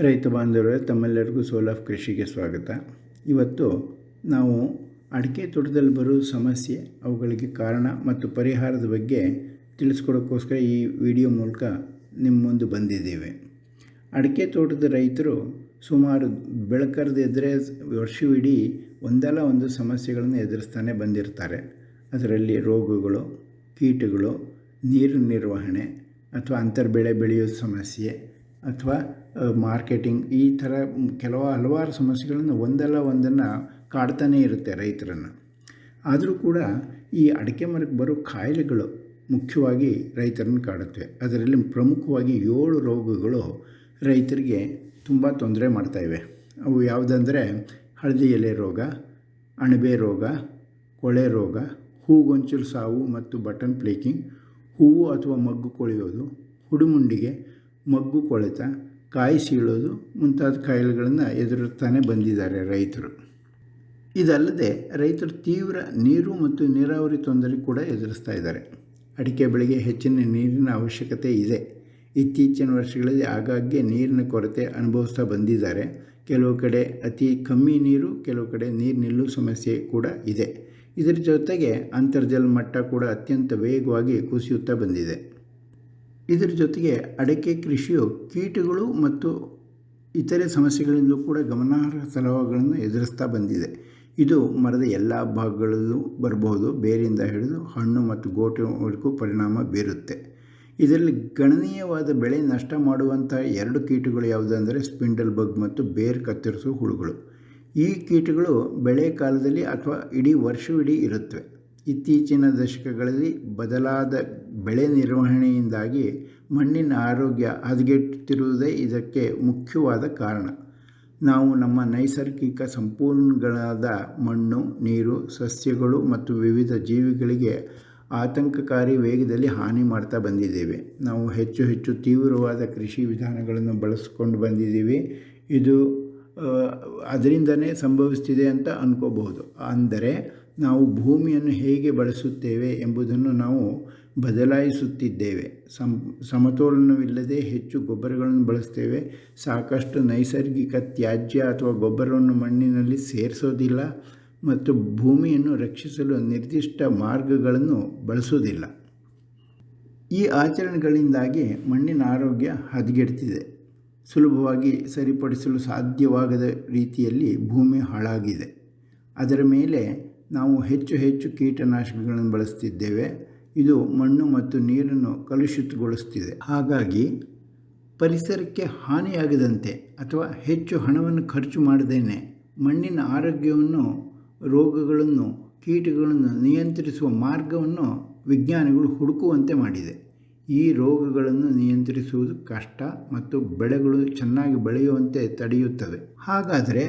ರೈತ ಬಾಂಧವರೇ, ತಮ್ಮೆಲ್ಲರಿಗೂ ಸೋಲ್ ಆಫ್ ಕೃಷಿಗೆ ಸ್ವಾಗತ. ಇವತ್ತು ನಾವು ಅಡಿಕೆ ತೋಟದಲ್ಲಿ ಬರೋ ಸಮಸ್ಯೆ, ಅವುಗಳಿಗೆ ಕಾರಣ ಮತ್ತು ಪರಿಹಾರದ ಬಗ್ಗೆ ತಿಳಿಸ್ಕೊಡೋಕ್ಕೋಸ್ಕರ ಈ ವಿಡಿಯೋ ಮೂಲಕ ನಿಮ್ಮ ಮುಂದೆ ಬಂದಿದ್ದೇವೆ. ಅಡಿಕೆ ತೋಟದ ರೈತರು ಸುಮಾರು ಬೆಳಕರದಿದ್ದರೆ ವರ್ಷವಿಡೀ ಒಂದಲ್ಲ ಒಂದು ಸಮಸ್ಯೆಗಳನ್ನು ಎದುರಿಸ್ತಾನೆ ಬಂದಿರ್ತಾರೆ. ಅದರಲ್ಲಿ ರೋಗಗಳು, ಕೀಟಗಳು ನೀರು ನಿರ್ವಹಣೆ ಅಥವಾ ಅಂತರ್ಬೆಳೆ ಬೆಳೆಯೋ ಸಮಸ್ಯೆ ಅಥವಾ ಮಾರ್ಕೆಟಿಂಗ್ ಈ ಥರ ಕೆಲವು ಹಲವಾರು ಸಮಸ್ಯೆಗಳನ್ನು ಒಂದಲ್ಲ ಒಂದನ್ನು ಕಾಡ್ತಾನೇ ಇರುತ್ತೆ ರೈತರನ್ನು. ಆದರೂ ಕೂಡ ಈ ಅಡಿಕೆ ಮರಕ್ಕೆ ಬರೋ ಕಾಯಿಲೆಗಳು ಮುಖ್ಯವಾಗಿ ರೈತರನ್ನು ಕಾಡುತ್ತವೆ ಅದರಲ್ಲಿ ಪ್ರಮುಖವಾಗಿ ಏಳು ರೋಗಗಳು ರೈತರಿಗೆ ತುಂಬ ತೊಂದರೆ ಮಾಡ್ತಾಯಿವೆ ಅವು ಯಾವುದಂದರೆ ಹಳದಿ ಎಲೆ ರೋಗ, ಅಣಬೆ ರೋಗ, ಕೊಳೆ ರೋಗ ಹೂಗೊಂಚಲು ಸಾವು ಮತ್ತು ಬಟನ್ ಪ್ಲೇಕಿಂಗ್, ಹೂವು ಅಥವಾ ಮಗ್ಗು ಕೊಳೆಯೋದು, ಹುಡುಮುಂಡಿಗೆ ಮಗ್ಗು ಕೊಳೆತ ಕಾಯಿ ಸೀಳೋದು ಮುಂತಾದ ಕಾಯಿಲೆಗಳನ್ನು ಎದುರುತ್ತಾನೆ ಬಂದಿದ್ದಾರೆ ರೈತರು. ಇದಲ್ಲದೆ ರೈತರು ತೀವ್ರ ನೀರು ಮತ್ತು ನೀರಾವರಿ ತೊಂದರೆ ಕೂಡ ಎದುರಿಸ್ತಾ ಇದ್ದಾರೆ. ಅಡಿಕೆ ಬೆಳೆಗೆ ಹೆಚ್ಚಿನ ನೀರಿನ ಅವಶ್ಯಕತೆ ಇದೆ. ಇತ್ತೀಚಿನ ವರ್ಷಗಳಲ್ಲಿ ಆಗಾಗ್ಗೆ ನೀರಿನ ಕೊರತೆ ಅನುಭವಿಸ್ತಾ ಬಂದಿದ್ದಾರೆ. ಕೆಲವು ಕಡೆ ಅತಿ ಕಮ್ಮಿ ನೀರು, ಕೆಲವು ಕಡೆ ನೀರು ನಿಲ್ಲುವ ಸಮಸ್ಯೆ ಕೂಡ ಇದೆ. ಇದರ ಜೊತೆಗೆ ಅಂತರ್ಜಲ ಮಟ್ಟ ಕೂಡ ಅತ್ಯಂತ ವೇಗವಾಗಿ ಕುಸಿಯುತ್ತಾ ಬಂದಿದೆ. ಇದರ ಜೊತೆಗೆ ಅಡಿಕೆ ಕೃಷಿಯು ಕೀಟಗಳು ಮತ್ತು ಇತರೆ ಸಮಸ್ಯೆಗಳಿಂದಲೂ ಕೂಡ ಗಮನಾರ್ಹ ಸಲಹೆಗಳನ್ನು ಎದುರಿಸ್ತಾ ಬಂದಿದೆ. ಇದು ಮರದ ಎಲ್ಲ ಭಾಗಗಳಲ್ಲೂ ಬರಬಹುದು. ಬೇರಿಂದ ಹಿಡಿದು ಹಣ್ಣು ಮತ್ತು ಗೋಟಿವರೆಗೂ ಪರಿಣಾಮ ಬೀರುತ್ತೆ. ಇದರಲ್ಲಿ ಗಣನೀಯವಾದ ಬೆಳೆ ನಷ್ಟ ಮಾಡುವಂಥ ಎರಡು ಕೀಟಗಳು ಯಾವುದಂದರೆ ಸ್ಪಿಂಡಲ್ ಬಗ್ ಮತ್ತು ಬೇರ್ ಕತ್ತರಿಸುವ ಹುಳುಗಳು. ಈ ಕೀಟಗಳು ಬೆಳೆ ಕಾಲದಲ್ಲಿ ಅಥವಾ ಇಡೀ ವರ್ಷವಿಡೀ ಇರುತ್ತವೆ. ಇತ್ತೀಚಿನ ದಶಕಗಳಲ್ಲಿ ಬದಲಾದ ಬೆಳೆ ನಿರ್ವಹಣೆಯಿಂದಾಗಿ ಮಣ್ಣಿನ ಆರೋಗ್ಯ ಹದಗೆಟ್ಟುತ್ತಿರುವುದೇ ಇದಕ್ಕೆ ಮುಖ್ಯವಾದ ಕಾರಣ. ನಾವು ನಮ್ಮ ನೈಸರ್ಗಿಕ ಸಂಪೂರ್ಣಗಳಾದ ಮಣ್ಣು, ನೀರು, ಸಸ್ಯಗಳು ಮತ್ತು ವಿವಿಧ ಜೀವಿಗಳಿಗೆ ಆತಂಕಕಾರಿ ವೇಗದಲ್ಲಿ ಹಾನಿ ಮಾಡ್ತಾ ಬಂದಿದ್ದೇವೆ. ನಾವು ಹೆಚ್ಚು ಹೆಚ್ಚು ತೀವ್ರವಾದ ಕೃಷಿ ವಿಧಾನಗಳನ್ನು ಬಳಸ್ಕೊಂಡು ಬಂದಿದ್ದೀವಿ. ಇದು ಅದರಿಂದನೇ ಸಂಭವಿಸ್ತಿದೆ ಅಂತ ಅನ್ಕೋಬಹುದು. ಅಂದರೆ ನಾವು ಭೂಮಿಯನ್ನು ಹೇಗೆ ಬಳಸುತ್ತೇವೆ ಎಂಬುದನ್ನು ನಾವು ಬದಲಾಯಿಸುತ್ತಿದ್ದೇವೆ. ಸಮ, ಸಮತೋಲನವಿಲ್ಲದೆ ಹೆಚ್ಚು ಗೊಬ್ಬರಗಳನ್ನು ಬಳಸ್ತೇವೆ. ಸಾಕಷ್ಟು ನೈಸರ್ಗಿಕ ತ್ಯಾಜ್ಯ ಅಥವಾ ಗೊಬ್ಬರವನ್ನು ಮಣ್ಣಿನಲ್ಲಿ ಸೇರಿಸೋದಿಲ್ಲ ಮತ್ತು ಭೂಮಿಯನ್ನು ರಕ್ಷಿಸಲು ನಿರ್ದಿಷ್ಟ ಮಾರ್ಗಗಳನ್ನು ಬಳಸುವುದಿಲ್ಲ. ಈ ಆಚರಣೆಗಳಿಂದಾಗಿ ಮಣ್ಣಿನ ಆರೋಗ್ಯ ಹದಗೆಡ್ತಿದೆ. ಸುಲಭವಾಗಿ ಸರಿಪಡಿಸಲು ಸಾಧ್ಯವಾಗದ ರೀತಿಯಲ್ಲಿ ಭೂಮಿ ಹಾಳಾಗಿದೆ. ಅದರ ಮೇಲೆ ನಾವು ಹೆಚ್ಚು ಹೆಚ್ಚು ಕೀಟನಾಶಕಗಳನ್ನು ಬಳಸ್ತಿದ್ದೇವೆ. ಇದು ಮಣ್ಣು ಮತ್ತು ನೀರನ್ನು ಕಲುಷಿತಗೊಳಿಸ್ತಿದೆ. ಹಾಗಾಗಿ ಪರಿಸರಕ್ಕೆ ಹಾನಿಯಾಗದಂತೆ ಅಥವಾ ಹೆಚ್ಚು ಹಣವನ್ನು ಖರ್ಚು ಮಾಡದೇನೆ ಮಣ್ಣಿನ ಆರೋಗ್ಯವನ್ನು, ರೋಗಗಳನ್ನು, ಕೀಟಗಳನ್ನು ನಿಯಂತ್ರಿಸುವ ಮಾರ್ಗವನ್ನು ವಿಜ್ಞಾನಿಗಳು ಹುಡುಕುವಂತೆ ಮಾಡಿದೆ. ಈ ರೋಗಗಳನ್ನು ನಿಯಂತ್ರಿಸುವುದು ಕಷ್ಟ ಮತ್ತು ಬೆಳೆಗಳು ಚೆನ್ನಾಗಿ ಬೆಳೆಯುವಂತೆ ತಡೆಯುತ್ತವೆ. ಹಾಗಾದರೆ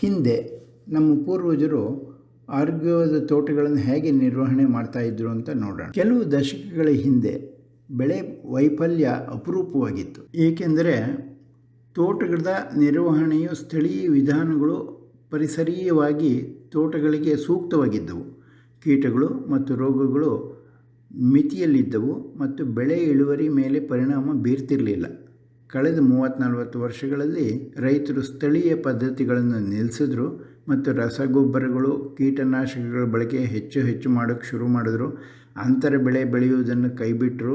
ಹಿಂದೆ ನಮ್ಮ ಪೂರ್ವಜರು ಆರೋಗ್ಯವಾದ ತೋಟಗಳನ್ನು ಹೇಗೆ ನಿರ್ವಹಣೆ ಮಾಡ್ತಾಯಿದ್ರು ಅಂತ ನೋಡೋಣ. ಕೆಲವು ದಶಕಗಳ ಹಿಂದೆ ಬೆಳೆ ವೈಫಲ್ಯ ಅಪರೂಪವಾಗಿತ್ತು. ಏಕೆಂದರೆ ತೋಟಗಳ ನಿರ್ವಹಣೆಯು ಸ್ಥಳೀಯ ವಿಧಾನಗಳು ಪರಿಸರೀಯವಾಗಿ ತೋಟಗಳಿಗೆ ಸೂಕ್ತವಾಗಿದ್ದವು. ಕೀಟಗಳು ಮತ್ತು ರೋಗಗಳು ಮಿತಿಯಲ್ಲಿದ್ದವು ಮತ್ತು ಬೆಳೆ ಇಳುವರಿ ಮೇಲೆ ಪರಿಣಾಮ ಬೀರ್ತಿರಲಿಲ್ಲ. ಕಳೆದ ಮೂವತ್ತು ನಲವತ್ತು ವರ್ಷಗಳಲ್ಲಿ ರೈತರು ಸ್ಥಳೀಯ ಪದ್ಧತಿಗಳನ್ನು ನಿಲ್ಲಿಸಿದ್ರು ಮತ್ತು ರಸಗೊಬ್ಬರಗಳು ಕೀಟನಾಶಕಗಳ ಬಳಕೆ ಹೆಚ್ಚು ಹೆಚ್ಚು ಮಾಡೋಕ್ಕೆ ಶುರು ಮಾಡಿದ್ರು. ಅಂತರ ಬೆಳೆ ಬೆಳೆಯುವುದನ್ನು ಕೈಬಿಟ್ಟರು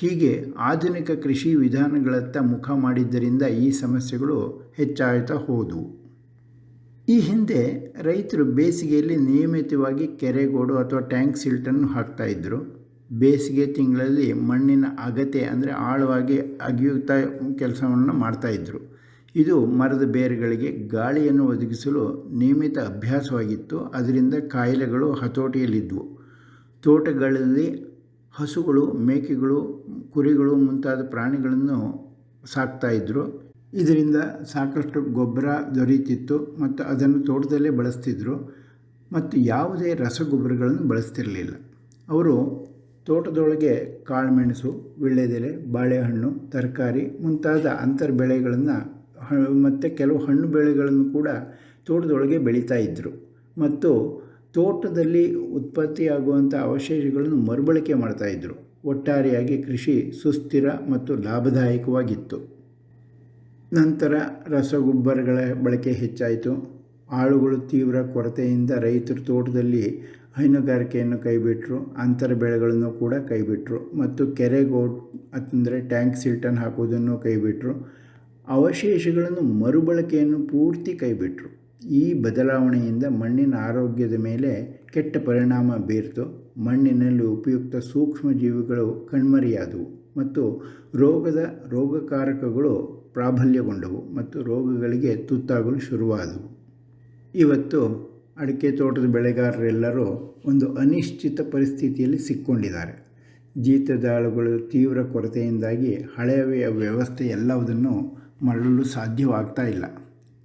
ಹೀಗೆ ಆಧುನಿಕ ಕೃಷಿ ವಿಧಾನಗಳತ್ತ ಮುಖ ಮಾಡಿದ್ದರಿಂದ ಈ ಸಮಸ್ಯೆಗಳು ಹೆಚ್ಚಾಗ್ತಾ ಹೋದವು ಈ ಹಿಂದೆ ರೈತರು ಬೇಸಿಗೆಯಲ್ಲಿ ನಿಯಮಿತವಾಗಿ ಕೆರೆಗೋಡು ಅಥವಾ ಟ್ಯಾಂಕ್ ಸಿಲ್ಟನ್ನು ಹಾಕ್ತಾಯಿದ್ರು ಬೇಸಿಗೆ ತಿಂಗಳಲ್ಲಿ ಮಣ್ಣಿನ ಅಗತೆ ಅಂದರೆ ಆಳವಾಗಿ ಅಗಿಯುತ್ತಾ ಕೆಲಸವನ್ನು ಮಾಡ್ತಾಯಿದ್ರು ಇದು ಮರದ ಬೇರುಗಳಿಗೆ ಗಾಳಿಯನ್ನು ಒದಗಿಸಲು ನಿಯಮಿತ ಅಭ್ಯಾಸವಾಗಿತ್ತು. ಅದರಿಂದ ಕಾಯಿಲೆಗಳು ಹತೋಟಿಯಲ್ಲಿದ್ದವು ತೋಟಗಳಲ್ಲಿ ಹಸುಗಳು, ಮೇಕೆಗಳು, ಕುರಿಗಳು ಮುಂತಾದ ಪ್ರಾಣಿಗಳನ್ನು ಸಾಕ್ತಾಯಿದ್ರು ಇದರಿಂದ ಸಾಕಷ್ಟು ಗೊಬ್ಬರ ದೊರೆಯುತ್ತಿತ್ತು ಮತ್ತು ಅದನ್ನು ತೋಟದಲ್ಲೇ ಬಳಸ್ತಿದ್ರು. ಮತ್ತು ಯಾವುದೇ ರಸಗೊಬ್ಬರಗಳನ್ನು ಬಳಸ್ತಿರಲಿಲ್ಲ. ಅವರು ತೋಟದೊಳಗೆ ಕಾಳುಮೆಣಸು ವೀಳ್ಯದೆಲೆ ಬಾಳೆಹಣ್ಣು, ತರಕಾರಿ ಮುಂತಾದ ಅಂತರ್ ಬೆಳೆಗಳನ್ನು ಮತ್ತು ಕೆಲವು ಹಣ್ಣು ಬೆಳೆಗಳನ್ನು ಕೂಡ ತೋಟದೊಳಗೆ ಬೆಳೀತಾ ಇದ್ದರು ಮತ್ತು ತೋಟದಲ್ಲಿ ಉತ್ಪತ್ತಿಯಾಗುವಂಥ ಅವಶೇಷಗಳನ್ನು ಮರುಬಳಕೆ ಮಾಡ್ತಾಯಿದ್ರು ಒಟ್ಟಾರೆಯಾಗಿ ಕೃಷಿ ಸುಸ್ಥಿರ ಮತ್ತು ಲಾಭದಾಯಕವಾಗಿತ್ತು. ನಂತರ ರಸಗೊಬ್ಬರಗಳ ಬಳಕೆ ಹೆಚ್ಚಾಯಿತು. ಆಳುಗಳು ತೀವ್ರ ಕೊರತೆಯಿಂದ ರೈತರು ತೋಟದಲ್ಲಿ ಹೈನುಗಾರಿಕೆಯನ್ನು ಕೈಬಿಟ್ಟರು ಅಂತರ ಬೆಳೆಗಳನ್ನು ಕೂಡ ಕೈಬಿಟ್ಟರು ಮತ್ತು ಕೆರೆಗೋ ಅಂದರೆ ಟ್ಯಾಂಕ್ ಸಿಲ್ಟನ್ ಹಾಕುವುದನ್ನು ಕೈಬಿಟ್ಟರು ಅವಶೇಷಗಳನ್ನು ಮರುಬಳಕೆಯನ್ನು ಪೂರ್ತಿ ಕೈಬಿಟ್ಟರು ಈ ಬದಲಾವಣೆಯಿಂದ ಮಣ್ಣಿನ ಆರೋಗ್ಯದ ಮೇಲೆ ಕೆಟ್ಟ ಪರಿಣಾಮ ಬೀರ್ತು. ಮಣ್ಣಿನಲ್ಲಿ ಉಪಯುಕ್ತ ಸೂಕ್ಷ್ಮ ಜೀವಿಗಳು ಕಣ್ಮರೆಯಾದವು ಮತ್ತು ರೋಗದ ರೋಗಕಾರಕಗಳು ಪ್ರಾಬಲ್ಯಗೊಂಡವು ಮತ್ತು ರೋಗಗಳಿಗೆ ತುತ್ತಾಗಲು ಶುರುವಾದವು. ಇವತ್ತು ಅಡಿಕೆ ತೋಟದ ಬೆಳೆಗಾರರೆಲ್ಲರೂ ಒಂದು ಅನಿಶ್ಚಿತ ಪರಿಸ್ಥಿತಿಯಲ್ಲಿ ಸಿಕ್ಕೊಂಡಿದ್ದಾರೆ. ಜೀತದಾಳುಗಳು ತೀವ್ರ ಕೊರತೆಯಿಂದಾಗಿ ಹಳೆಯ ವ್ಯವಸ್ಥೆ ಎಲ್ಲವುದನ್ನು ಮಾಡಲು ಸಾಧ್ಯವಾಗ್ತಾ ಇಲ್ಲ.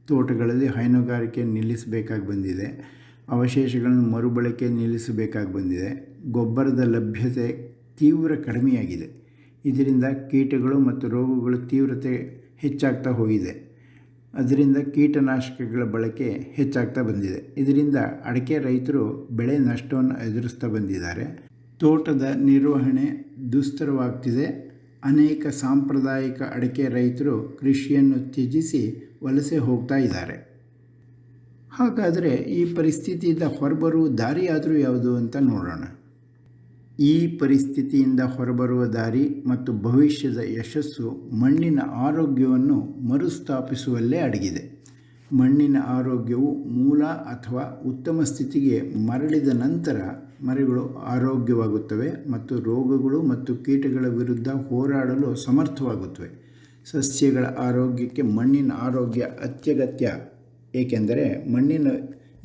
ತೋಟಗಳಲ್ಲಿ ಹೈನುಗಾರಿಕೆ ನಿಲ್ಲಿಸಬೇಕಾಗಿ ಬಂದಿದೆ. ಅವಶೇಷಗಳನ್ನು ಮರುಬಳಕೆ ನಿಲ್ಲಿಸಬೇಕಾಗಿ ಬಂದಿದೆ. ಗೊಬ್ಬರದ ಲಭ್ಯತೆ ತೀವ್ರ ಕಡಿಮೆಯಾಗಿದೆ. ಇದರಿಂದ ಕೀಟಗಳು ಮತ್ತು ರೋಗಗಳು ತೀವ್ರತೆ ಹೆಚ್ಚಾಗ್ತಾ ಹೋಗಿದೆ. ಅದರಿಂದ ಕೀಟನಾಶಕಗಳ ಬಳಕೆ ಹೆಚ್ಚಾಗ್ತಾ ಬಂದಿದೆ. ಇದರಿಂದ ಅಡಿಕೆ ರೈತರು ಬೆಳೆ ನಷ್ಟವನ್ನು ಎದುರಿಸ್ತಾ ಬಂದಿದ್ದಾರೆ. ತೋಟದ ನಿರ್ವಹಣೆ ದುಸ್ತರವಾಗ್ತಿದೆ. ಅನೇಕ ಸಾಂಪ್ರದಾಯಿಕ ಅಡಿಕೆ ರೈತರು ಕೃಷಿಯನ್ನು ತ್ಯಜಿಸಿ ವಲಸೆ ಹೋಗ್ತಾ ಇದ್ದಾರೆ. ಹಾಗಾದರೆ ಈ ಪರಿಸ್ಥಿತಿಯಿಂದ ಹೊರಬರುವ ದಾರಿಯಾದರೂ ಯಾವುದು ಅಂತ ನೋಡೋಣ. ಈ ಪರಿಸ್ಥಿತಿಯಿಂದ ಹೊರಬರುವ ದಾರಿ ಮತ್ತು ಭವಿಷ್ಯದ ಯಶಸ್ಸು ಮಣ್ಣಿನ ಆರೋಗ್ಯವನ್ನು ಮರುಸ್ಥಾಪಿಸುವಲ್ಲೇ ಅಡಗಿದೆ. ಮಣ್ಣಿನ ಆರೋಗ್ಯವು ಮೂಲ ಅಥವಾ ಉತ್ತಮ ಸ್ಥಿತಿಗೆ ಮರಳಿದ ನಂತರ ಮರಗಳು ಆರೋಗ್ಯವಾಗುತ್ತವೆ ಮತ್ತು ರೋಗಗಳು ಮತ್ತು ಕೀಟಗಳ ವಿರುದ್ಧ ಹೋರಾಡಲು ಸಮರ್ಥವಾಗುತ್ತವೆ. ಸಸ್ಯಗಳ ಆರೋಗ್ಯಕ್ಕೆ ಮಣ್ಣಿನ ಆರೋಗ್ಯ ಅತ್ಯಗತ್ಯ, ಏಕೆಂದರೆ ಮಣ್ಣಿನ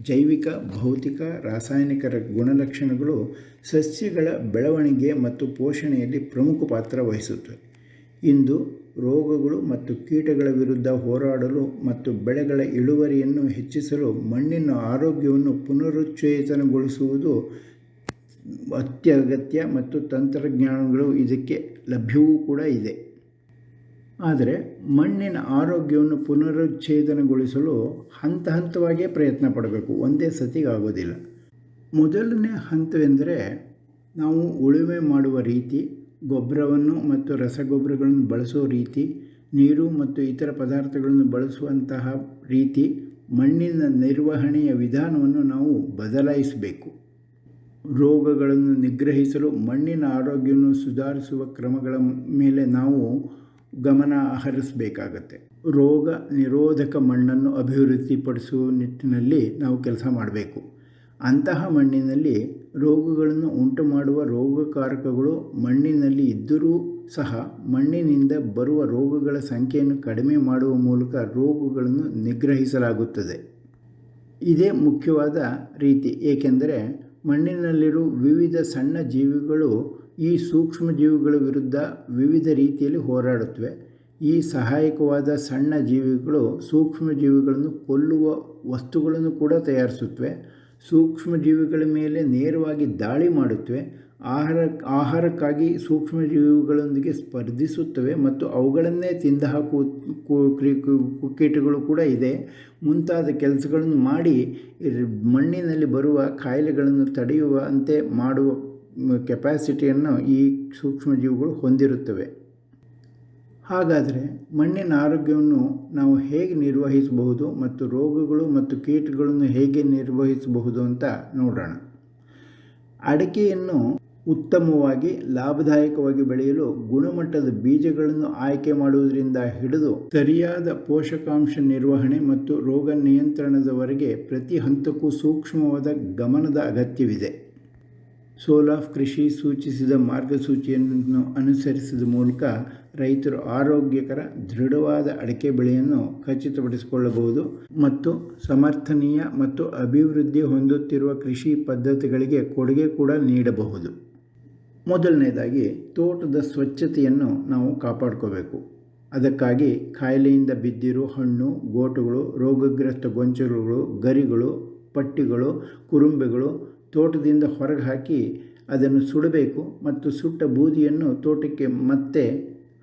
ಜೈವಿಕ, ಭೌತಿಕ ರಾಸಾಯನಿಕ ಗುಣಲಕ್ಷಣಗಳು ಸಸ್ಯಗಳ ಬೆಳವಣಿಗೆ ಮತ್ತು ಪೋಷಣೆಯಲ್ಲಿ ಪ್ರಮುಖ ಪಾತ್ರ ವಹಿಸುತ್ತವೆ. ಇಂದು ರೋಗಗಳು ಮತ್ತು ಕೀಟಗಳ ವಿರುದ್ಧ ಹೋರಾಡಲು ಮತ್ತು ಬೆಳೆಗಳ ಇಳುವರಿಯನ್ನು ಹೆಚ್ಚಿಸಲು ಮಣ್ಣಿನ ಆರೋಗ್ಯವನ್ನು ಪುನರುಚ್ಚೇತನಗೊಳಿಸುವುದು ಅತ್ಯಗತ್ಯ ಮತ್ತು ತಂತ್ರಜ್ಞಾನಗಳು ಇದಕ್ಕೆ ಲಭ್ಯವೂ ಕೂಡ ಇದೆ. ಆದರೆ ಮಣ್ಣಿನ ಆರೋಗ್ಯವನ್ನು ಪುನರುಚ್ಛೇದನಗೊಳಿಸಲು ಹಂತ ಹಂತವಾಗಿಯೇ ಪ್ರಯತ್ನ ಪಡಬೇಕು. ಒಂದೇ ಸತಿಗಾಗೋದಿಲ್ಲ ಮೊದಲನೇ ಹಂತವೆಂದರೆ ನಾವು ಉಳುಮೆ ಮಾಡುವ ರೀತಿ ಗೊಬ್ಬರವನ್ನು ಮತ್ತು ರಸಗೊಬ್ಬರಗಳನ್ನು ಬಳಸೋ ರೀತಿ, ನೀರು ಮತ್ತು ಇತರ ಪದಾರ್ಥಗಳನ್ನು ಬಳಸುವಂತಹ ರೀತಿ, ಮಣ್ಣಿನ ನಿರ್ವಹಣೆಯ ವಿಧಾನವನ್ನು ನಾವು ಬದಲಾಯಿಸಬೇಕು. ರೋಗಗಳನ್ನು ನಿಗ್ರಹಿಸಲು ಮಣ್ಣಿನ ಆರೋಗ್ಯವನ್ನು ಸುಧಾರಿಸುವ ಕ್ರಮಗಳ ಮೇಲೆ ನಾವು ಗಮನ ಹರಿಸಬೇಕಾಗತ್ತೆ. ರೋಗ ನಿರೋಧಕ ಮಣ್ಣನ್ನು ಅಭಿವೃದ್ಧಿಪಡಿಸುವ ನಿಟ್ಟಿನಲ್ಲಿ ನಾವು ಕೆಲಸ ಮಾಡಬೇಕು. ಅಂತಹ ಮಣ್ಣಿನಲ್ಲಿ ರೋಗಗಳನ್ನು ಉಂಟು ಮಾಡುವ ರೋಗಕಾರಕಗಳು ಮಣ್ಣಿನಲ್ಲಿ ಇದ್ದರೂ ಸಹ ಮಣ್ಣಿನಿಂದ ಬರುವ ರೋಗಗಳ ಸಂಖ್ಯೆಯನ್ನು ಕಡಿಮೆ ಮಾಡುವ ಮೂಲಕ ರೋಗಗಳನ್ನು ನಿಗ್ರಹಿಸಲಾಗುತ್ತದೆ. ಇದೇ ಮುಖ್ಯವಾದ ರೀತಿ, ಏಕೆಂದರೆ ಮಣ್ಣಿನಲ್ಲಿರುವ ವಿವಿಧ ಸಣ್ಣ ಜೀವಿಗಳು ಈ ಸೂಕ್ಷ್ಮ ಜೀವಿಗಳ ವಿರುದ್ಧ ವಿವಿಧ ರೀತಿಯಲ್ಲಿ ಹೋರಾಡುತ್ತವೆ. ಈ ಸಹಾಯಕವಾದ ಸಣ್ಣ ಜೀವಿಗಳು ಸೂಕ್ಷ್ಮ ಜೀವಿಗಳನ್ನು ಕೊಲ್ಲುವ ವಸ್ತುಗಳನ್ನು ಕೂಡ ತಯಾರಿಸುತ್ತವೆ. ಸೂಕ್ಷ್ಮ ಜೀವಿಗಳ ಮೇಲೆ ನೇರವಾಗಿ ದಾಳಿ ಮಾಡುತ್ತವೆ, ಆಹಾರ, ಆಹಾರಕ್ಕಾಗಿ ಸೂಕ್ಷ್ಮ ಜೀವಿಗಳೊಂದಿಗೆ ಸ್ಪರ್ಧಿಸುತ್ತವೆ ಮತ್ತು ಅವುಗಳನ್ನೇ ತಿಂದು ಹಾಕುವ ಕೀಟಗಳು ಕೂಡ ಇದೆ. ಮುಂತಾದ ಕೆಲಸಗಳನ್ನು ಮಾಡಿ ಮಣ್ಣಿನಲ್ಲಿ ಬರುವ ಕಾಯಿಲೆಗಳನ್ನು ತಡೆಯುವಂತೆ ಮಾಡುವ ಕೆಪಾಸಿಟಿಯನ್ನು ಈ ಸೂಕ್ಷ್ಮಜೀವಿಗಳು ಹೊಂದಿರುತ್ತವೆ. ಹಾಗಾದರೆ ಮಣ್ಣಿನ ಆರೋಗ್ಯವನ್ನು ನಾವು ಹೇಗೆ ನಿರ್ವಹಿಸಬಹುದು ಮತ್ತು ರೋಗಗಳು ಮತ್ತು ಕೀಟಗಳನ್ನು ಹೇಗೆ ನಿರ್ವಹಿಸಬಹುದು ಅಂತ ನೋಡೋಣ. ಅಡಿಕೆಯನ್ನು ಉತ್ತಮವಾಗಿ, ಲಾಭದಾಯಕವಾಗಿ ಬೆಳೆಯಲು ಗುಣಮಟ್ಟದ ಬೀಜಗಳನ್ನು ಆಯ್ಕೆ ಮಾಡುವುದರಿಂದ ಹಿಡಿದು ಸರಿಯಾದ ಪೋಷಕಾಂಶ ನಿರ್ವಹಣೆ ಮತ್ತು ರೋಗ ನಿಯಂತ್ರಣದವರೆಗೆ ಪ್ರತಿ ಹಂತಕ್ಕೂ ಸೂಕ್ಷ್ಮವಾದ ಗಮನದ ಅಗತ್ಯವಿದೆ. ಸೋಲಾಫ್ ಕೃಷಿ ಸೂಚಿಸಿದ ಮಾರ್ಗಸೂಚಿಯನ್ನು ಅನುಸರಿಸಿದ ಮೂಲಕ ರೈತರು ಆರೋಗ್ಯಕರ, ದೃಢವಾದ ಅಡಿಕೆ ಬೆಳೆಯನ್ನು ಖಚಿತಪಡಿಸಿಕೊಳ್ಳಬಹುದು ಮತ್ತು ಸಮರ್ಥನೀಯ ಮತ್ತು ಅಭಿವೃದ್ಧಿ ಹೊಂದುತ್ತಿರುವ ಕೃಷಿ ಪದ್ಧತಿಗಳಿಗೆ ಕೊಡುಗೆ ಕೂಡ ನೀಡಬಹುದು. ಮೊದಲನೇದಾಗಿ ತೋಟದ ಸ್ವಚ್ಛತೆಯನ್ನು ನಾವು ಕಾಪಾಡ್ಕೋಬೇಕು. ಅದಕ್ಕಾಗಿ ಕಾಯಿಲೆಯಿಂದ ಬಿದ್ದಿರೋ ಹಣ್ಣು, ಗೋಟುಗಳು, ರೋಗಗ್ರಸ್ತ ಗೊಂಚಲುಗಳು, ಗರಿಗಳು, ಪಟ್ಟಿಗಳು, ಕುರುಂಬೆಗಳು ತೋಟದಿಂದ ಹೊರಗೆ ಹಾಕಿ ಅದನ್ನು ಸುಡಬೇಕು ಮತ್ತು ಸುಟ್ಟ ಬೂದಿಯನ್ನು ತೋಟಕ್ಕೆ ಮತ್ತೆ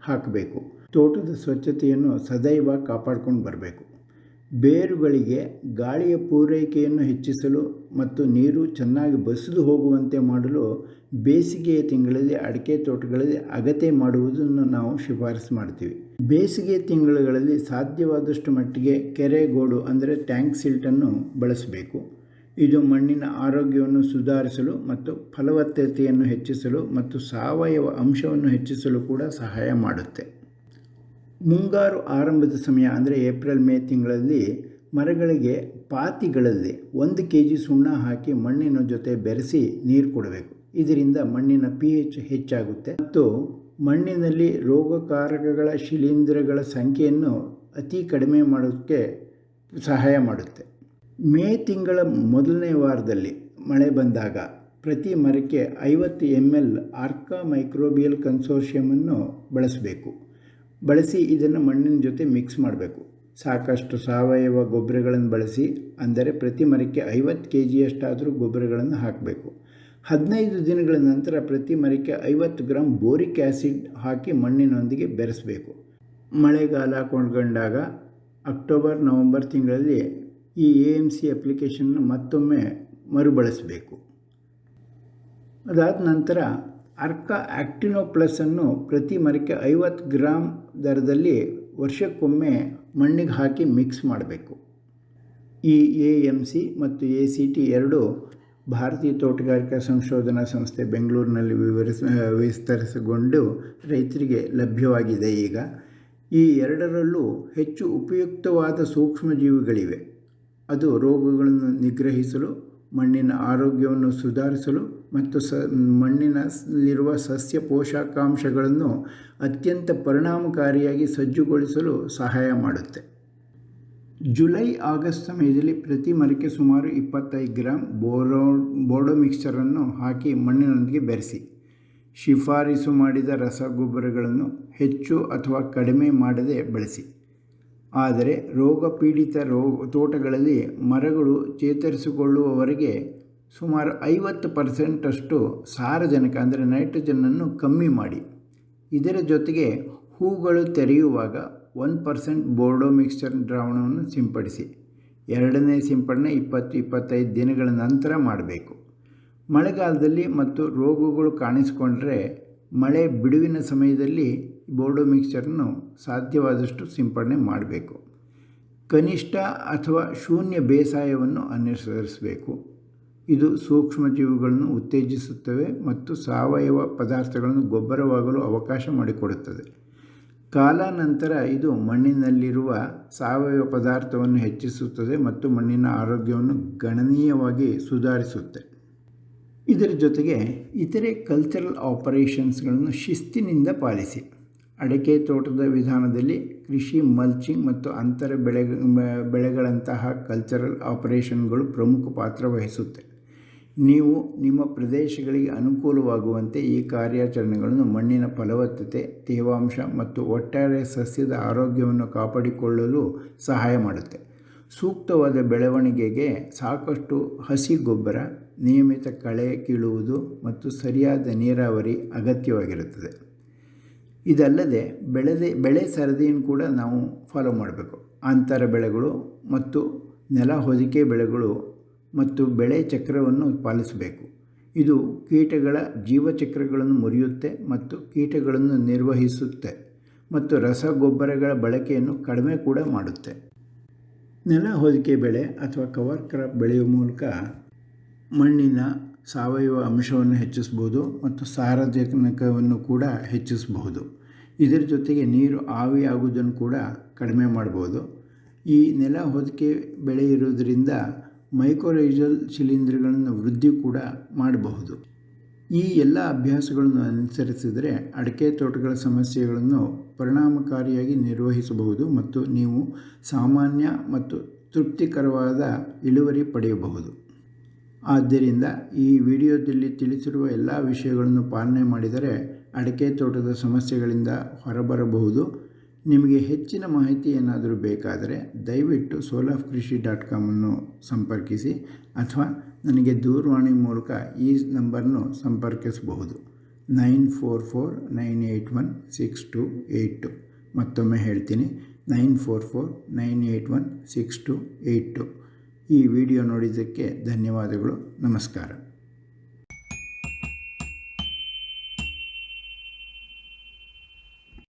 ಹಾಕಬೇಕು. ತೋಟದ ಸ್ವಚ್ಛತೆಯನ್ನು ಸದೈವ ಕಾಪಾಡಿಕೊಂಡು ಬರಬೇಕು. ಬೇರುಗಳಿಗೆ ಗಾಳಿಯ ಪೂರೈಕೆಯನ್ನು ಹೆಚ್ಚಿಸಲು ಮತ್ತು ನೀರು ಚೆನ್ನಾಗಿ ಬಸಿದು ಹೋಗುವಂತೆ ಮಾಡಲು ಬೇಸಿಗೆಯ ತಿಂಗಳಲ್ಲಿ ಅಡಿಕೆ ತೋಟಗಳಲ್ಲಿ ಅಗತ್ಯ ಮಾಡುವುದನ್ನು ನಾವು ಶಿಫಾರಸು ಮಾಡ್ತೀವಿ. ಬೇಸಿಗೆ ತಿಂಗಳುಗಳಲ್ಲಿ ಸಾಧ್ಯವಾದಷ್ಟು ಮಟ್ಟಿಗೆ ಕೆರೆ ಗೋಡು ಅಂದರೆ ಟ್ಯಾಂಕ್ ಸಿಲ್ಟನ್ನು ಬಳಸಬೇಕು. ಇದು ಮಣ್ಣಿನ ಆರೋಗ್ಯವನ್ನು ಸುಧಾರಿಸಲು ಮತ್ತು ಫಲವತ್ತತೆಯನ್ನು ಹೆಚ್ಚಿಸಲು ಮತ್ತು ಸಾವಯವ ಅಂಶವನ್ನು ಹೆಚ್ಚಿಸಲು ಕೂಡ ಸಹಾಯ ಮಾಡುತ್ತೆ. ಮುಂಗಾರು ಆರಂಭದ ಸಮಯ ಅಂದರೆ ಏಪ್ರಿಲ್, ಮೇ ತಿಂಗಳಲ್ಲಿ ಮರಗಳಿಗೆ ಪಾತಿಗಳಲ್ಲಿ ಒಂದು ಕೆ ಜಿ ಸುಣ್ಣ ಹಾಕಿ ಮಣ್ಣಿನ ಜೊತೆ ಬೆರೆಸಿ ನೀರು ಕೊಡಬೇಕು. ಇದರಿಂದ ಮಣ್ಣಿನ ಪಿ ಎಚ್ ಹೆಚ್ಚಾಗುತ್ತೆ ಮತ್ತು ಮಣ್ಣಿನಲ್ಲಿ ರೋಗಕಾರಕಗಳ ಶಿಲೀಂಧ್ರಗಳ ಸಂಖ್ಯೆಯನ್ನು ಅತಿ ಕಡಿಮೆ ಮಾಡೋಕ್ಕೆ ಸಹಾಯ ಮಾಡುತ್ತೆ. ಮೇ ತಿಂಗಳ ಮೊದಲನೇ ವಾರದಲ್ಲಿ ಮಳೆ ಬಂದಾಗ ಪ್ರತಿ ಮರಕ್ಕೆ ಐವತ್ತು ಎಂ ಎಲ್ ಆರ್ಕಾ ಮೈಕ್ರೋಬಿಯಲ್ ಕನ್ಸೋರ್ಷಿಯಮನ್ನು ಬಳಸಬೇಕು. ಬಳಸಿ ಇದನ್ನು ಮಣ್ಣಿನ ಜೊತೆ ಮಿಕ್ಸ್ ಮಾಡಬೇಕು. ಸಾಕಷ್ಟು ಸಾವಯವ ಗೊಬ್ಬರಗಳನ್ನು ಬಳಸಿ, ಅಂದರೆ ಪ್ರತಿ ಮರಕ್ಕೆ ಐವತ್ತು ಕೆ ಜಿಯಷ್ಟಾದರೂ ಗೊಬ್ಬರಗಳನ್ನು ಹಾಕಬೇಕು. ಹದಿನೈದು ದಿನಗಳ ನಂತರ ಪ್ರತಿ ಮರಕ್ಕೆ ಐವತ್ತು ಗ್ರಾಮ್ ಬೋರಿಕ್ ಆ್ಯಸಿಡ್ ಹಾಕಿ ಮಣ್ಣಿನೊಂದಿಗೆ ಬೆರೆಸಬೇಕು. ಮಳೆಗಾಲ ಕೊಂಡ್ಕೊಂಡಾಗ ಅಕ್ಟೋಬರ್ ನವಂಬರ್ ತಿಂಗಳಲ್ಲಿ ಈ ಎ ಎಂ ಸಿ ಅಪ್ಲಿಕೇಶನ್ನ ಮತ್ತೊಮ್ಮೆ ಮರುಬಳಸಬೇಕು. ಅದಾದ ನಂತರ ಅರ್ಕ ಆಕ್ಟಿನೋ ಪ್ಲಸ್ಸನ್ನು ಪ್ರತಿ ಮರಕ್ಕೆ ಐವತ್ತು ಗ್ರಾಮ್ ದರದಲ್ಲಿ ವರ್ಷಕ್ಕೊಮ್ಮೆ ಮಣ್ಣಿಗೆ ಹಾಕಿ ಮಿಕ್ಸ್ ಮಾಡಬೇಕು. ಈ ಎ ಎಂ ಸಿ ಮತ್ತು ಎ ಸಿ ಟಿ ಎರಡು ಭಾರತೀಯ ತೋಟಗಾರಿಕಾ ಸಂಶೋಧನಾ ಸಂಸ್ಥೆ ಬೆಂಗಳೂರಿನಲ್ಲಿ ವಿವರಿಸ ವಿಸ್ತರಿಸಿಕೊಂಡು ರೈತರಿಗೆ ಲಭ್ಯವಾಗಿದೆ ಈಗ. ಈ ಎರಡರಲ್ಲೂ ಹೆಚ್ಚು ಉಪಯುಕ್ತವಾದ ಸೂಕ್ಷ್ಮಜೀವಿಗಳಿವೆ. ಅದು ರೋಗಗಳನ್ನು ನಿಗ್ರಹಿಸಲು, ಮಣ್ಣಿನ ಆರೋಗ್ಯವನ್ನು ಸುಧಾರಿಸಲು ಮತ್ತು ಸ, ಮಣ್ಣಿನಲ್ಲಿರುವ ಸಸ್ಯ ಪೋಷಕಾಂಶಗಳನ್ನು ಅತ್ಯಂತ ಪರಿಣಾಮಕಾರಿಯಾಗಿ ಸಜ್ಜುಗೊಳಿಸಲು ಸಹಾಯ ಮಾಡುತ್ತೆ. ಜುಲೈ, ಆಗಸ್ಟ್ ಸಮಯದಲ್ಲಿ ಪ್ರತಿ ಮರಕ್ಕೆ ಸುಮಾರು ಇಪ್ಪತ್ತೈದು ಗ್ರಾಮ್ ಬೋರೋ ಬೋರ್ಡೋ ಮಿಕ್ಸ್ಚರನ್ನು ಹಾಕಿ ಮಣ್ಣಿನೊಂದಿಗೆ ಬೆರೆಸಿ. ಶಿಫಾರಸು ಮಾಡಿದ ರಸಗೊಬ್ಬರಗಳನ್ನು ಹೆಚ್ಚು ಅಥವಾ ಕಡಿಮೆ ಮಾಡದೆ ಬಳಸಿ. ಆದರೆ ರೋಗಪೀಡಿತ ರೋ, ತೋಟಗಳಲ್ಲಿ ಮರಗಳು ಚೇತರಿಸಿಕೊಳ್ಳುವವರೆಗೆ ಸುಮಾರು ಐವತ್ತು ಪರ್ಸೆಂಟಷ್ಟು ಸಾರಜನಕ, ಅಂದರೆ ನೈಟ್ರೋಜನನ್ನು ಕಮ್ಮಿ ಮಾಡಿ. ಇದರ ಜೊತೆಗೆ ಹೂಗಳು ತೆರೆಯುವಾಗ ಒನ್ ಪರ್ಸೆಂಟ್ ಬೋರ್ಡೋ ಮಿಕ್ಸ್ಚರ್ ದ್ರಾವಣವನ್ನು ಸಿಂಪಡಿಸಿ, ಎರಡನೇ ಸಿಂಪಡಣೆ ಇಪ್ಪತ್ತು, ಇಪ್ಪತ್ತೈದು ದಿನಗಳ ನಂತರ ಮಾಡಬೇಕು. ಮಳೆಗಾಲದಲ್ಲಿ ಮತ್ತು ರೋಗಗಳು ಕಾಣಿಸಿಕೊಂಡ್ರೆ ಮಳೆ ಬಿಡುವಿನ ಸಮಯದಲ್ಲಿ ಬೋರ್ಡೋ ಮಿಕ್ಸ್ಚರನ್ನು ಸಾಧ್ಯವಾದಷ್ಟು ಸಿಂಪಡಣೆ ಮಾಡಬೇಕು. ಕನಿಷ್ಠ ಅಥವಾ ಶೂನ್ಯ ಬೇಸಾಯವನ್ನು ಅನುಸರಿಸಬೇಕು. ಇದು ಸೂಕ್ಷ್ಮಜೀವಿಗಳನ್ನು ಉತ್ತೇಜಿಸುತ್ತವೆ ಮತ್ತು ಸಾವಯವ ಪದಾರ್ಥಗಳನ್ನು ಗೊಬ್ಬರವಾಗಲು ಅವಕಾಶ ಮಾಡಿಕೊಡುತ್ತದೆ. ಕಾಲಾನಂತರ ಇದು ಮಣ್ಣಿನಲ್ಲಿರುವ ಸಾವಯವ ಪದಾರ್ಥವನ್ನು ಹೆಚ್ಚಿಸುತ್ತದೆ ಮತ್ತು ಮಣ್ಣಿನ ಆರೋಗ್ಯವನ್ನು ಗಣನೀಯವಾಗಿ ಸುಧಾರಿಸುತ್ತೆ. ಇದರ ಜೊತೆಗೆ ಇತರೆ ಕಲ್ಚರಲ್ ಆಪರೇಷನ್ಸ್ಗಳನ್ನು ಶಿಸ್ತಿನಿಂದ ಪಾಲಿಸಿ. ಅಡಿಕೆ ತೋಟದ ವಿಧಾನದಲ್ಲಿ ಕೃಷಿ ಮಲ್ಚಿಂಗ್ ಮತ್ತು ಅಂತರ ಬೆಳೆ, ಬೆಳೆಗಳಂತಹ ಕಲ್ಚರಲ್ ಆಪರೇಷನ್ಗಳು ಪ್ರಮುಖ ಪಾತ್ರ ವಹಿಸುತ್ತೆ. ನೀವು ನಿಮ್ಮ ಪ್ರದೇಶಗಳಿಗೆ ಅನುಕೂಲವಾಗುವಂತೆ ಈ ಕಾರ್ಯಾಚರಣೆಗಳನ್ನು ಮಣ್ಣಿನ ಫಲವತ್ತತೆ, ತೇವಾಂಶ ಮತ್ತು ಒಟ್ಟಾರೆ ಸಸ್ಯದ ಆರೋಗ್ಯವನ್ನು ಕಾಪಾಡಿಕೊಳ್ಳಲು ಸಹಾಯ ಮಾಡುತ್ತೆ. ಸೂಕ್ತವಾದ ಬೆಳವಣಿಗೆಗೆ ಸಾಕಷ್ಟು ಹಸಿ ಗೊಬ್ಬರ, ನಿಯಮಿತ ಕಳೆ ಕೀಳುವುದು ಮತ್ತು ಸರಿಯಾದ ನೀರಾವರಿ ಅಗತ್ಯವಾಗಿರುತ್ತದೆ. ಇದಲ್ಲದೆ ಬೆಳೆದೆ, ಬೆಳೆ ಸರದಿಯನ್ನು ಕೂಡ ನಾವು ಫಾಲೋ ಮಾಡಬೇಕು. ಅಂತರ ಬೆಳೆಗಳು ಮತ್ತು ನೆಲ ಹೊದಿಕೆ ಬೆಳೆಗಳು ಮತ್ತು ಬೆಳೆ ಚಕ್ರವನ್ನು ಪಾಲಿಸಬೇಕು. ಇದು ಕೀಟಗಳ ಜೀವಚಕ್ರಗಳನ್ನು ಮುರಿಯುತ್ತೆ ಮತ್ತು ಕೀಟಗಳನ್ನು ನಿರ್ವಹಿಸುತ್ತೆ ಮತ್ತು ರಸಗೊಬ್ಬರಗಳ ಬಳಕೆಯನ್ನು ಕಡಿಮೆ ಕೂಡ ಮಾಡುತ್ತೆ. ನೆಲ ಹೊದಿಕೆ ಬೆಳೆ ಅಥವಾ ಕವರ್ ಕ್ರಾಪ್ ಬೆಳೆಯುವ ಮೂಲಕ ಮಣ್ಣಿನ ಸಾವಯವ ಅಂಶವನ್ನು ಹೆಚ್ಚಿಸಬಹುದು ಮತ್ತು ಸಾರಜನಕವನ್ನು ಕೂಡ ಹೆಚ್ಚಿಸಬಹುದು. ಇದರ ಜೊತೆಗೆ ನೀರು ಆವಿಯಾಗುವುದನ್ನು ಕೂಡ ಕಡಿಮೆ ಮಾಡಬಹುದು. ಈ ನೆಲ ಹೊದಿಕೆ ಬೆಳೆ ಇರೋದರಿಂದ ಮೈಕೋರೈಜಲ್ ಶಿಲೀಂಧ್ರಗಳನ್ನು ವೃದ್ಧಿ ಕೂಡ ಮಾಡಬಹುದು. ಈ ಎಲ್ಲ ಅಭ್ಯಾಸಗಳನ್ನು ಅನುಸರಿಸಿದರೆ ಅಡಿಕೆ ತೋಟಗಳ ಸಮಸ್ಯೆಗಳನ್ನು ಪರಿಣಾಮಕಾರಿಯಾಗಿ ನಿರ್ವಹಿಸಬಹುದು ಮತ್ತು ನೀವು ಸಾಮಾನ್ಯ ಮತ್ತು ತೃಪ್ತಿಕರವಾದ ಇಳುವರಿ ಪಡೆಯಬಹುದು. ಆದ್ದರಿಂದ ಈ ವಿಡಿಯೋದಲ್ಲಿ ತಿಳಿಸಿರುವ ಎಲ್ಲ ವಿಷಯಗಳನ್ನು ಪಾಲನೆ ಮಾಡಿದರೆ ಅಡಿಕೆ ತೋಟದ ಸಮಸ್ಯೆಗಳಿಂದ ಹೊರಬರಬಹುದು. ನಿಮಗೆ ಹೆಚ್ಚಿನ ಮಾಹಿತಿ ಏನಾದರೂ ಬೇಕಾದರೆ ದಯವಿಟ್ಟು ಸೋಲಾಫ್ ಕೃಷಿ ಡಾಟ್ ಕಾಮನ್ನು ಸಂಪರ್ಕಿಸಿ ಅಥವಾ ನನಗೆ ದೂರವಾಣಿ ಮೂಲಕ ಈ ನಂಬರನ್ನು ಸಂಪರ್ಕಿಸಬಹುದು. Nine four four nine eight one six two eight two ಮತ್ತೊಮ್ಮೆ ಹೇಳ್ತೀನಿ. Nine four four nine eight one six two eight two. ಈ ವಿಡಿಯೋ ನೋಡಿದ್ದಕ್ಕೆ ಧನ್ಯವಾದಗಳು. ನಮಸ್ಕಾರ.